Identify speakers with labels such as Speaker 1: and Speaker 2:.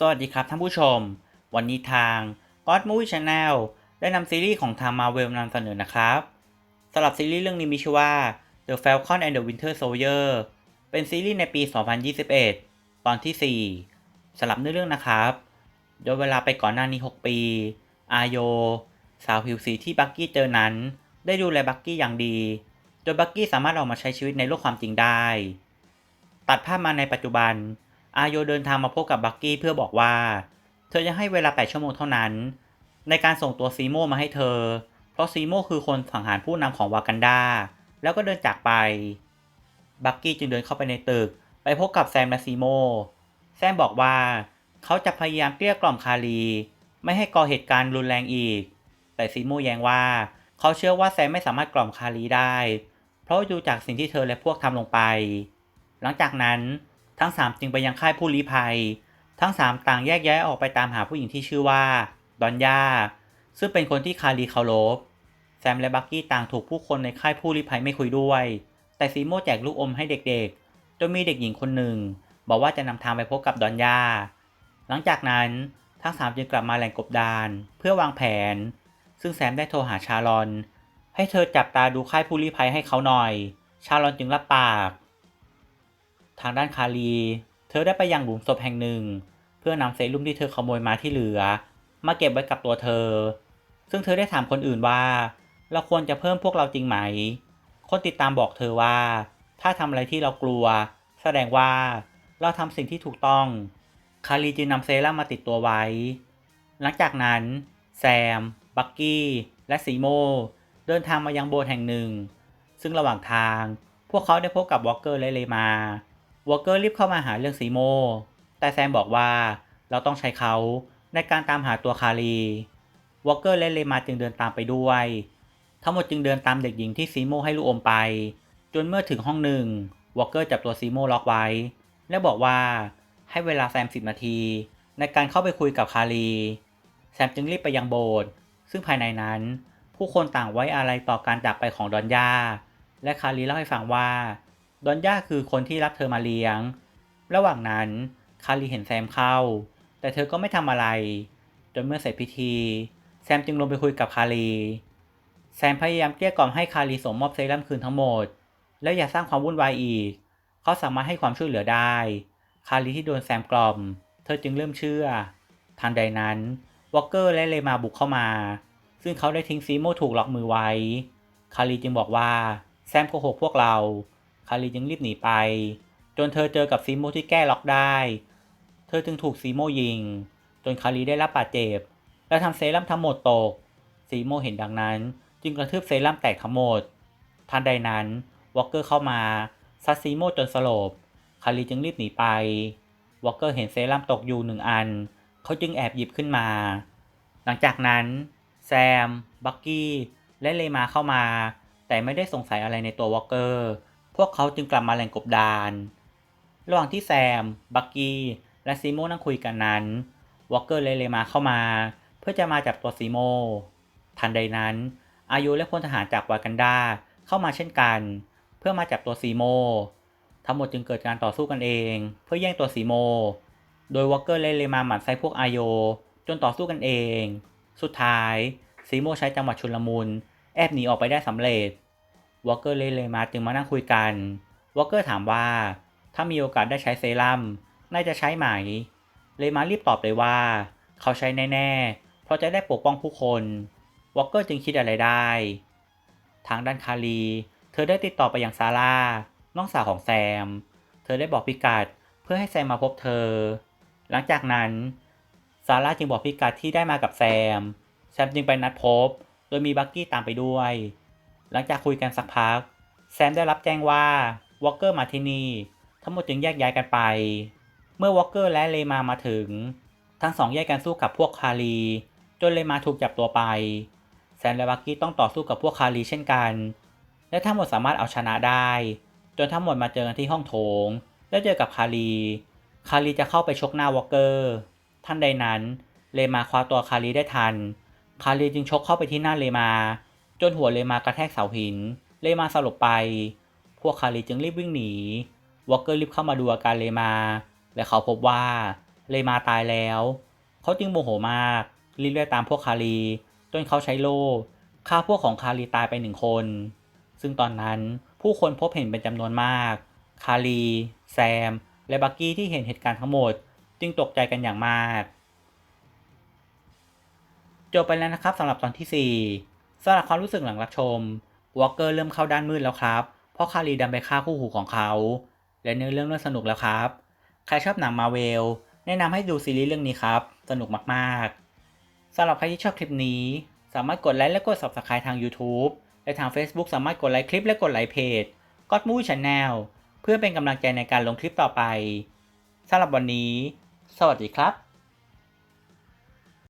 Speaker 1: สวัสดีครับท่านผู้ชม วันนี้ทาง God Movie Channel ได้นำซีรีส์ของทาง Marvel นำเสนอนะครับสำหรับซีรีส์เรื่องนี้มีชื่อว่า The Falcon and the Winter Soldier เป็นซีรีส์ในปี 2021 ตอนที่ 4สำหรับเนื้อเรื่องนะครับโดยเวลาไปก่อนหน้านี้ 6 ปี อาโย สาวผิวสีที่บักกี้เจอนั้น ได้ดูแลบักกี้อย่างดีจนบักกี้สามารถออกมาใช้ชีวิตในโลกความจริงได้ ตัดภาพมาในปัจจุบัน อาโยเดินทางมาพบกับบักกี้เพื่อบอกว่า เธอจะให้เวลา 8 ชั่วโมงเท่านั้น ในการส่งตัวซีโมมาให้เธอ เพราะซีโมคือคนสังหารผู้นำของวากันดา แล้วก็เดินจากไป บักกี้จึงเดินเข้าไปในตึก ไปพบกับแซมและซีโม แซมบอกว่า เขาจะพยายามเกลี้ยกล่อมคารี ไม่ให้ก่อเหตุการณ์รุนแรงอีก แต่ซีโมแย้งว่า เขาเชื่อว่าแซมไม่สามารถกล่อมคารีได้ เพราะดูจากสิ่งที่เธอและพวกทำลงไป หลังจากนั้น ทั้งสามจึงไปยังค่ายผู้ลี้ภัย ทั้งสามต่างแยกย้ายออกไปตามหาผู้หญิงที่ชื่อว่า ดอนยาซึ่งเป็นคนที่คารีเคารพแซมและบักกี้ต่างถูกผู้คนในค่ายผู้ลี้ภัยไม่คุยด้วย แต่ซีโมแจกลูกอมให้เด็กๆ จนมีเด็กหญิงคนหนึ่ง บอกว่าจะนำทางไปพบกับดอนยาหลังจากนั้นทั้งสามจึงกลับมาแหล่งกบดานเพื่อวางแผน ซึ่งแซมได้โทรหาชาลอน ให้เธอจับตาดูค่ายผู้ลี้ภัยให้เขาหน่อย ชาลอนจึงรับปาก ทางด้านคารี เธอได้ไปยังหลุมศพแห่งหนึ่ง เพื่อนำเซรุ่มที่เธอขโมยมาที่เหลือ มาเก็บไว้กับตัวเธอ ซึ่งเธอได้ถามคนอื่นว่า เราควรจะเพิ่มพวกเราจริงไหม คนติดตามบอกเธอว่า ถ้าทำอะไรที่เรากลัว แสดงว่าเราทำสิ่งที่ถูกต้อง คารีจึงนำเซรั่มมาติดตัวไว้ หลังจากนั้น แซม บักกี้ และซีโม เดินทางมายังโบสถ์แห่งหนึ่ง ซึ่งระหว่างทาง พวกเขาได้พบกับวอลเกอร์และเลมา วอลเกอร์รีบเข้ามาหาเรื่องซีโม แต่แซมบอกว่าเราต้องใช้เขาในการตามหาตัวคารีวอลเกอร์และเลมาจึงเดินตามไปด้วย ทั้งหมดจึงเดินตามเด็กหญิงที่ซีโมให้ลูกอมไป จนเมื่อถึงห้องหนึ่งวอลเกอร์จับตัวซีโมล็อกไว้ และบอกว่าให้เวลาแซมสิบนาที ในการเข้าไปคุยกับคารีแซมจึงรีบไปยังโบสถ์ซึ่งภายในนั้น ผู้คนต่างไว้อาลัยต่อการจากไปของดอนยาและคารีเล่าให้ฟังว่า ดอนย่าคือคนที่รับเธอมาเลี้ยง ระหว่างนั้นคารีเห็นแซมเข้า แต่เธอก็ไม่ทำอะไร จนเมื่อเสร็จพิธี แซมจึงลงไปคุยกับคารีแซมพยายามเกลี้ยกล่อมให้คารีส่งมอบเซรั่มคืนทั้งหมด แล้วอย่าสร้างความวุ่นวายอีก เขาสามารถให้ความช่วยเหลือได้ คารีที่โดนแซมกล่อม เธอจึงเริ่มเชื่อ ทันใดนั้นวอลเกอร์และเลมาบุกเข้ามา ซึ่งเขาได้ทิ้งซีโมถูกล็อกมือไว้ คารีจึงบอกว่าแซมโกหกพวกเรา คารีจึงรีบหนีไป จนเธอเจอกับซีโมที่แก้ล็อกได้ เธอจึงถูกซีโมยิง จนคารีได้รับบาดเจ็บ และทำเซรั่มทั้งหมดตกซีโมเห็นดังนั้น จึงกระทืบเซรั่มแตกทั้งหมด ทันใดนั้นวอลเกอร์เข้ามาซัดซีโมจนสลบ คารีจึงรีบหนีไป วอลเกอร์เห็นเซรั่มตกอยู่หนึ่งอัน เขาจึงแอบหยิบขึ้นมา หลังจากนั้นแซม บักกี้ และเลมาเข้ามา แต่ไม่ได้สงสัยอะไรในตัววอลเกอร์ พวกเขาจึงกลับมาแหล่งกบดาน ระหว่างที่แซม บักกี้ และซีโมนั่งคุยกันนั้น วอลเกอร์และเลยมาเข้ามา เพื่อจะมาจับตัวซีโม ทันใดนั้น อายุและพลทหารจากวากันดาเข้ามาเช่นกัน เพื่อมาจับตัวซีโม ทั้งหมดจึงเกิดการต่อสู้กันเอง เพื่อแย่งตัวซีโม โดยวอลเกอร์และเลยมาหมั่นไส้พวกอาโยจนต่อสู้กันเอง สุดท้ายซีโมใช้จังหวะชุลมุน แอบหนีออกไปได้สำเร็จ วอลเกอร์และเลยมาจึงมานั่งคุยกัน วอลเกอร์ถามว่า ถ้ามีโอกาสได้ใช้เซรั่มน่าจะใช้ไหม เลยมารีบตอบเลยว่า เขาใช้แน่ๆ เพราะจะได้ปกป้องผู้คน วอลเกอร์จึงคิดอะไรได้ ทางด้านคารี เธอได้ติดต่อไปยังซาร่า น้องสาวของแซม เธอได้บอกพิกัดเพื่อให้แซมมาพบเธอ หลังจากนั้นซาร่าจึงบอกพิกัดที่ได้มากับแซม แซมจึงไปนัดพบ โดยมีบักกี้ตามไปด้วย หลังจากคุยกันสักพัก แซมได้รับแจ้งว่าวอลเกอร์มาที่นี่ ทั้งหมดจึงแยกย้ายกันไป เมื่อวอลเกอร์และเลมามาถึง ทั้งสองแยกกันสู้กับพวกคารี จนเลมาถูกจับตัวไป แซมและบักกี้ต้องต่อสู้กับพวกคารีเช่นกัน และทั้งหมดสามารถเอาชนะได้ จนทั้งหมดมาเจอกันที่ห้องโถง และเจอกับคารีคารีจะเข้าไปชกหน้าวอลเกอร์ท่านใดนั้น เลมาคว้าตัวคารีได้ทัน คารีจึงชกเข้าไปที่หน้าเลมา จนหัวเลมากระแทกเสาหิน เลมาสลบไป พวกคารีจึงรีบวิ่งหนี วอลเกอร์รีบเข้ามาดูอาการเลมา และเขาพบว่าเลมาตายแล้ว เขาจึงโมโหมาก รีบไล่ตามพวกคารีจนเขาใช้โล่ฆ่าพวกของคารีตายไปหนึ่งคน ซึ่งตอนนั้นผู้คนพบเห็นเป็นจำนวนมาก คารีแซม และบักกี้ที่เห็นเหตุการณ์ทั้งหมด จึงตกใจกันอย่างมาก จบไปแล้วนะครับสำหรับตอนที่ 4 สำหรับความรู้สึกหลังรับชมวอลเกอร์เริ่มเข้าด้านมืดแล้วครับ เพราะคารีดันไปฆ่าคู่หูของเขา และเนื้อเรื่องเริ่มสนุกแล้วครับ ใครชอบหนังมาเวลแนะนำให้ดูซีรีส์เรื่องนี้ครับ สนุกมากๆสำหรับใครที่ชอบคลิปนี้ สามารถกดไลค์และกด Subscribe ทาง YouTube และทาง Facebook สามารถกดไลค์คลิปและกดไลค์เพจ God Movie Channel เพื่อเป็นกำลังใจในการลงคลิปต่อไปสำหรับวันนี้ สวัสดีครับ